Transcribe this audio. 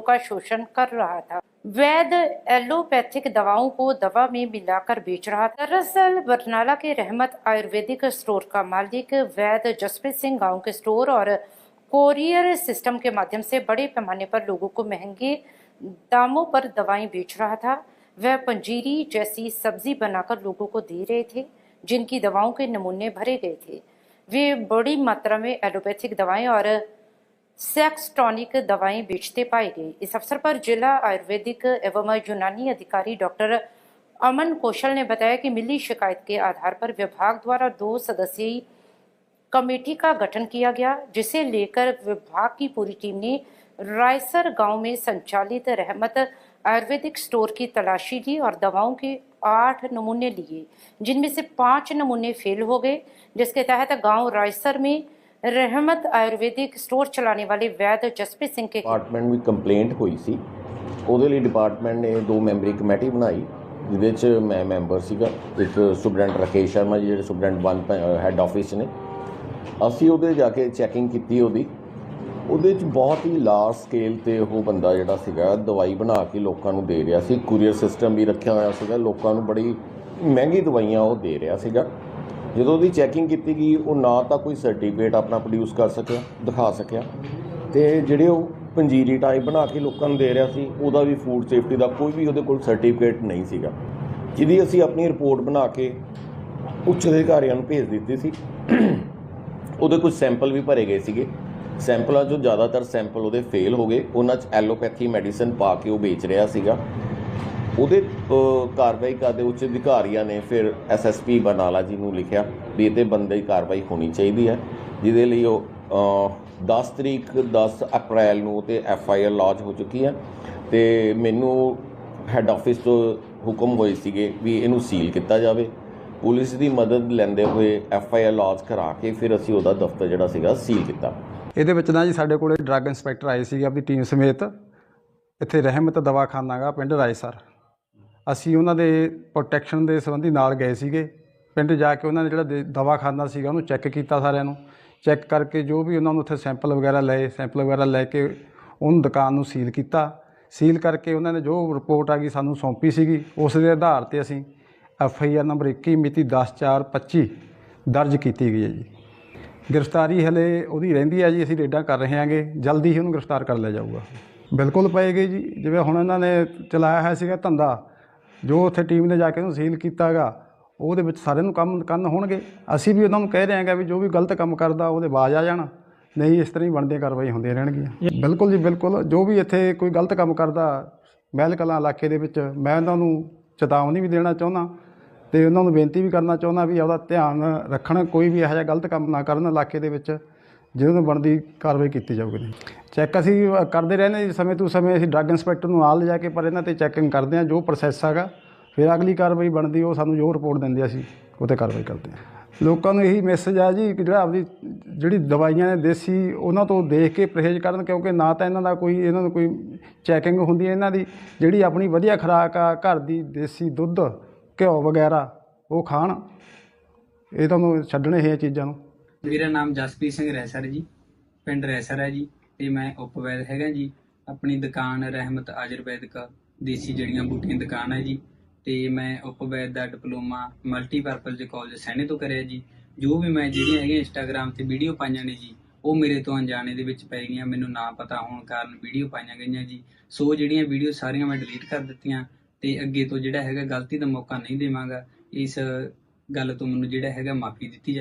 का शोषण कर रहा था। वैद एलोपैथिक दवाओं को दवा में मिलाकर बेच रहा था। दरअसल, बरनाला के रहमत आयुर्वेदिक स्टोर का मालिक वैद जसप्रीत सिंह गाँव के स्टोर और कोरियर सिस्टम के माध्यम से बड़े पैमाने पर लोगों को महँगे दामों पर दवाएँ बेच रहा था। वह पंजीरी जैसी सब्ज़ी बनाकर लोगों को दे रहे थे, जिनकी दवाओं के नमूने भरे गए थे। वे बड़ी मात्रा में एलोपैथिक दवाएँ और सेक्स टॉनिक दवाएँ बेचते पाए गए। इस अवसर पर जिला आयुर्वेदिक एवं यूनानी अधिकारी डॉक्टर अमन कौशल ने बताया कि मिली शिकायत के आधार पर विभाग द्वारा दो सदस्यीय कमेटी का गठन किया गया, जिसे लेकर विभाग की पूरी टीम ने रायसर गाँव में संचालित रहमत आयुर्वेदिक स्टोर की तलाशी ली और दवाओं के आठ नमूने लिए, जिनमें से पाँच नमूने फेल हो गए, जिसके तहत गाँव रायसर में रहमत आयुर्वेदिक स्टोर चलाने वाले वैद्य जसप्रीत सिंह के ਡਿਪਾਰਟਮੈਂਟ ਵਿੱਚ ਕੰਪਲੇਂਟ ਹੋਈ ਸੀ ਉਹਦੇ ਲਈ ਡਿਪਾਰਟਮੈਂਟ ਨੇ ਦੋ ਮੈਂਬਰੀ ਕਮੇਟੀ ਬਣਾਈ ਜਿਹਦੇ 'ਚ ਮੈਂ ਮੈਂਬਰ ਸੀਗਾ ਇੱਕ ਸੁਪਰਡੈਂਟ ਰਕੇਸ਼ ਸ਼ਰਮਾ ਜੀ ਜਿਹੜੇ ਸੁਪਰਡੈਂਟ 1 ਹੈੱਡ ਆਫਿਸ ਨੇ ਅਸੀਂ ਉਹਦੇ ਜਾ ਕੇ ਚੈਕਿੰਗ ਕੀਤੀ ਉਹਦੀ ਉਹਦੇ 'ਚ ਬਹੁਤ ਹੀ ਲਾਰਜ ਸਕੇਲ ਤੇ ਉਹ ਬੰਦਾ ਜਿਹੜਾ ਸੀਗਾ ਦਵਾਈ ਬਣਾ ਕੇ ਲੋਕਾਂ ਨੂੰ ਦੇ ਰਿਹਾ ਸੀ ਕੁਰੀਅਰ ਸਿਸਟਮ ਵੀ ਰੱਖਿਆ ਹੋਇਆ ਸੀਗਾ ਲੋਕਾਂ ਨੂੰ ਬੜੀ ਮਹਿੰਗੀ ਦਵਾਈਆਂ ਉਹ ਦੇ ਰਿਹਾ ਸੀਗਾ ਜਦੋਂ ਉਹਦੀ ਚੈਕਿੰਗ ਕੀਤੀ ਗਈ, ਉਹ ਨਾ ਤਾਂ ਕੋਈ ਸਰਟੀਫਿਕੇਟ ਆਪਣਾ ਪ੍ਰੋਡਿਊਸ ਕਰ ਸਕਿਆ, ਦਿਖਾ ਸਕਿਆ। ਤੇ ਜਿਹੜੇ ਉਹ ਪੰਜੀਰੀ ਟਾਈਪ ਬਣਾ ਕੇ ਲੋਕਾਂ ਨੂੰ ਦੇ ਰਿਹਾ ਸੀ, ਉਹਦਾ ਵੀ ਫੂਡ ਸੇਫਟੀ ਦਾ ਕੋਈ ਵੀ ਉਹਦੇ ਕੋਲ ਸਰਟੀਫਿਕੇਟ ਨਹੀਂ ਸੀਗਾ। ਜਿਹਦੀ ਅਸੀਂ ਆਪਣੀ ਰਿਪੋਰਟ ਬਣਾ ਕੇ ਉੱਚ ਅਧਿਕਾਰੀਆਂ ਨੂੰ ਭੇਜ ਦਿੱਤੀ ਸੀ। ਉਹਦੇ ਕੁਝ ਸੈਂਪਲ ਵੀ ਭਰੇ ਗਏ ਸੀਗੇ। ਸੈਂਪਲਾਂ 'ਚੋਂ ਜ਼ਿਆਦਾਤਰ ਸੈਂਪਲ ਉਹਦੇ ਫੇਲ ਹੋ ਗਏ। ਉਹਨਾਂ 'ਚ ਐਲੋਪੈਥੀ ਮੈਡੀਸਨ ਪਾ ਕੇ ਉਹ ਵੇਚ ਰਿਹਾ ਸੀਗਾ। ਉਹਦੇ ਕਾਰਵਾਈ ਕਰਦੇ ਉੱਚ ਅਧਿਕਾਰੀਆਂ ਨੇ ਫਿਰ ਐਸਐਸਪੀ ਬਰਨਾਲਾ ਜੀ ਨੂੰ ਲਿਖਿਆ ਵੀ ਇਹ ਤੇ ਬੰਦੇ ਦੀ ਕਾਰਵਾਈ ਹੋਣੀ ਚਾਹੀਦੀ ਹੈ ਜਿਹਦੇ ਲਈ ਉਹ ਅ, 10 ਤਰੀਕ 10 ਅਪ੍ਰੈਲ ਨੂੰ ਤੇ ਐਫਆਈਆਰ ਲੌਂਚ ਹੋ ਚੁੱਕੀ ਹੈ ਤੇ ਮੈਨੂੰ ਹੈੱਡ ਆਫਿਸ ਤੋਂ ਹੁਕਮ ਹੋਏ ਸੀਗੇ ਵੀ ਇਹਨੂੰ ਸੀਲ ਕੀਤਾ ਜਾਵੇ। ਪੁਲਿਸ ਦੀ ਮਦਦ ਲੈਂਦੇ ਹੋਏ ਐਫਆਈਆਰ ਲੌਂਚ ਕਰਾ ਕੇ ਫਿਰ ਅਸੀਂ ਉਹਦਾ ਦਫ਼ਤਰ ਜਿਹੜਾ ਸੀਗਾ ਸੀਲ ਕੀਤਾ। ਇਹਦੇ ਵਿੱਚ ਨਾ ਜੀ ਸਾਡੇ ਕੋਲੇ ਡਰੱਗ ਇੰਸਪੈਕਟਰ ਆਏ ਸੀਗੇ ਆਪਣੀ ਟੀਮ ਸਮੇਤ। ਇੱਥੇ ਰਹਿਮਤ ਦਵਾਖਾਨਾ ਗਾ ਪਿੰਡ ਰਾਏਸਰ। ਅਸੀਂ ਉਹਨਾਂ ਦੇ ਪ੍ਰੋਟੈਕਸ਼ਨ ਦੇ ਸੰਬੰਧੀ ਨਾਲ ਗਏ ਸੀਗੇ। ਪਿੰਡ ਜਾ ਕੇ ਉਹਨਾਂ ਨੇ ਜਿਹੜਾ ਦੇ- ਦਵਾਖਾਨਾ ਸੀਗਾ ਉਹਨੂੰ ਚੈੱਕ ਕੀਤਾ ਸਾਰਿਆਂ ਨੂੰ। ਚੈੱਕ ਕਰਕੇ ਜੋ ਵੀ ਉਹਨਾਂ ਨੂੰ ਉੱਥੇ ਸੈਂਪਲ ਵਗੈਰਾ ਲਏ ਸੈਂਪਲ ਵਗੈਰਾ ਲੈ ਕੇ ਉਹਨੂੰ ਦੁਕਾਨ ਨੂੰ ਸੀਲ ਕੀਤਾ। ਸੀਲ ਕਰਕੇ ਉਹਨਾਂ ਨੇ ਜੋ ਰਿਪੋਰਟ ਆ ਗਈ ਸਾਨੂੰ ਸੌਂਪੀ ਸੀਗੀ। ਉਸ ਦੇ ਆਧਾਰ ਤੇ ਅਸੀਂ ਐਫ ਆਈ ਆਰ ਨੰਬਰ 21 ਮਿਤੀ 10/4/25 ਦਰਜ ਕੀਤੀ ਗਈ ਹੈ ਜੀ। ਗ੍ਰਿਫਤਾਰੀ ਹਲੇ ਉਹਦੀ ਰਹਿੰਦੀ ਹੈ ਜੀ, ਅਸੀਂ ਰੇਡਾਂ ਕਰ ਰਹੇ ਹਾਂਗੇ। ਜਲਦੀ ਹੀ ਉਹਨੂੰ ਗ੍ਰਿਫਤਾਰ ਕਰ ਲਿਆ ਜਾਊਗਾ। ਬਿਲਕੁਲ ਪਏਗੀ ਜੀ। ਜਿਵੇਂ ਹੁਣ ਇਹਨਾਂ ਨੇ ਚਲਾਇਆ ਹੋਇਆ ਸੀਗਾ ਧੰਦਾ ਜੋ ਉੱਥੇ ਟੀਮ ਨੇ ਜਾ ਕੇ ਉਹਨੂੰ ਸੀਲ ਕੀਤਾਗਾ, ਉਹਦੇ ਵਿੱਚ ਸਾਰਿਆਂ ਨੂੰ ਕੰਮ ਕੰਨ ਹੋਣਗੇ। ਅਸੀਂ ਵੀ ਉਹਨਾਂ ਨੂੰ ਕਹਿ ਰਹੇ ਹਾਂਗੇ ਵੀ ਜੋ ਵੀ ਗਲਤ ਕੰਮ ਕਰਦਾ, ਉਹਦੇ ਬਾਜ ਆ ਜਾਣ। ਨਹੀਂ, ਇਸ ਤਰ੍ਹਾਂ ਹੀ ਬਣਦੀਆਂ ਕਾਰਵਾਈ ਹੁੰਦੀਆਂ ਰਹਿਣਗੀਆਂ। ਬਿਲਕੁਲ ਜੀ, ਬਿਲਕੁਲ। ਜੋ ਵੀ ਇੱਥੇ ਕੋਈ ਗਲਤ ਕੰਮ ਕਰਦਾ ਮਹਿਲ ਕਲਾਂ ਇਲਾਕੇ ਦੇ ਵਿੱਚ, ਮੈਂ ਉਹਨਾਂ ਨੂੰ ਚੇਤਾਵਨੀ ਵੀ ਦੇਣਾ ਚਾਹੁੰਦਾ ਤੇ ਉਹਨਾਂ ਨੂੰ ਬੇਨਤੀ ਵੀ ਕਰਨਾ ਚਾਹੁੰਦਾ ਵੀ ਆਪਦਾ ਧਿਆਨ ਰੱਖਣ, ਕੋਈ ਵੀ ਇਹੋ ਜਿਹਾ ਗਲਤ ਕੰਮ ਨਾ ਕਰਨ ਇਲਾਕੇ ਦੇ ਵਿੱਚ। ਜਿਹਦੇ ਨੂੰ ਬਣਦੀ ਕਾਰਵਾਈ ਕੀਤੀ ਜਾਊਗੀ ਚੈੱਕ ਅਸੀਂ ਕਰਦੇ ਰਹਿੰਦੇ ਜੀ। ਸਮੇਂ ਤੋਂ ਸਮੇਂ ਅਸੀਂ ਡਰੱਗ ਇੰਸਪੈਕਟਰ ਨੂੰ ਨਾਲ ਲਿਜਾ ਕੇ ਪਰ ਇਹਨਾਂ ਤੇ ਚੈਕਿੰਗ ਕਰਦੇ ਹਾਂ। ਜੋ ਪ੍ਰੋਸੈਸ ਹੈਗਾ, ਫਿਰ ਅਗਲੀ ਕਾਰਵਾਈ ਬਣਦੀ, ਉਹ ਸਾਨੂੰ ਜੋ ਰਿਪੋਰਟ ਦਿੰਦੇ ਅਸੀਂ, ਉਹ 'ਤੇ ਕਾਰਵਾਈ ਕਰਦੇ ਹਾਂ। ਲੋਕਾਂ ਨੂੰ ਇਹੀ ਮੈਸੇਜ ਆ ਜੀ ਕਿ ਜਿਹੜਾ ਆਪਦੀ, ਜਿਹੜੀ ਦਵਾਈਆਂ ਨੇ ਦੇਸੀ, ਉਹਨਾਂ ਤੋਂ ਦੇਖ ਕੇ ਪਰਹੇਜ਼ ਕਰਨ, ਕਿਉਂਕਿ ਨਾ ਤਾਂ ਇਹਨਾਂ ਦਾ ਕੋਈ, ਇਹਨਾਂ ਨੂੰ ਕੋਈ ਚੈਕਿੰਗ ਹੁੰਦੀ ਹੈ। ਇਹਨਾਂ ਦੀ ਜਿਹੜੀ ਆਪਣੀ ਵਧੀਆ ਖੁਰਾਕ ਆ, ਘਰ ਦੀ ਦੇਸੀ ਦੁੱਧ, ਘਿਓ ਵਗੈਰਾ, ਉਹ ਖਾਣ। ਇਹ ਤੁਹਾਨੂੰ ਛੱਡਣੇ ਇਹ ਚੀਜ਼ਾਂ ਨੂੰ। ਮੇਰਾ ਨਾਮ ਜਸਪ੍ਰੀਤ ਸਿੰਘ ਰੈਸਰ ਜੀ, ਪਿੰਡ ਰੈਸਰ ਹੈ ਜੀ, ਤੇ ਮੈਂ ਉਪਵੈਦ ਹੈਗਾ ਜੀ। ਆਪਣੀ ਦੁਕਾਨ ਰਹਿਮਤ ਆਯੁਰਵੈਦਿਕ ਦੇਸੀ ਜੜੀਆਂ ਬੂਟੀਆਂ ਦੁਕਾਨ ਹੈ ਜੀ, ਤੇ ਮੈਂ ਉਪਵੈਦ ਦਾ ਡਿਪਲੋਮਾ ਮਲਟੀਪਰਪਜ਼ ਕਾਲਜ ਸੈਣੇ ਤੋਂ ਕਰਿਆ ਜੀ। ਜੋ ਵੀ ਮੈਂ ਜਿਹੜੀਆਂ ਹੈਗੀਆਂ ਇੰਸਟਾਗ੍ਰam ਤੇ ਵੀਡੀਓ ਪਾਈਆਂ ਨੇ ਜੀ, ਉਹ ਮੇਰੇ ਤੋਂ ਅਣਜਾਣੇ ਦੇ ਵਿੱਚ ਪੈ ਗਈਆਂ, ਮੈਨੂੰ ਨਾ ਪਤਾ ਹੋਣ ਕਾਰਨ ਵੀਡੀਓ ਪਾਈਆਂ ਗਈਆਂ ਜੀ। ਸੋ ਜਿਹੜੀਆਂ ਵੀਡੀਓ ਸਾਰੀਆਂ ਮੈਂ ਡਿਲੀਟ ਕਰ ਦਿੱਤੀਆਂ, ਤੇ ਅੱਗੇ ਤੋਂ ਜਿਹੜਾ ਹੈਗਾ ਗਲਤੀ ਦਾ ਮੌਕਾ ਨਹੀਂ ਦੇਵਾਂਗਾ, ਇਸ ਗੱਲ ਤੋਂ ਮੈਨੂੰ ਜਿਹੜਾ ਹੈਗਾ ਮਾਫੀ ਦਿੱਤੀ ਜਾਵੇ।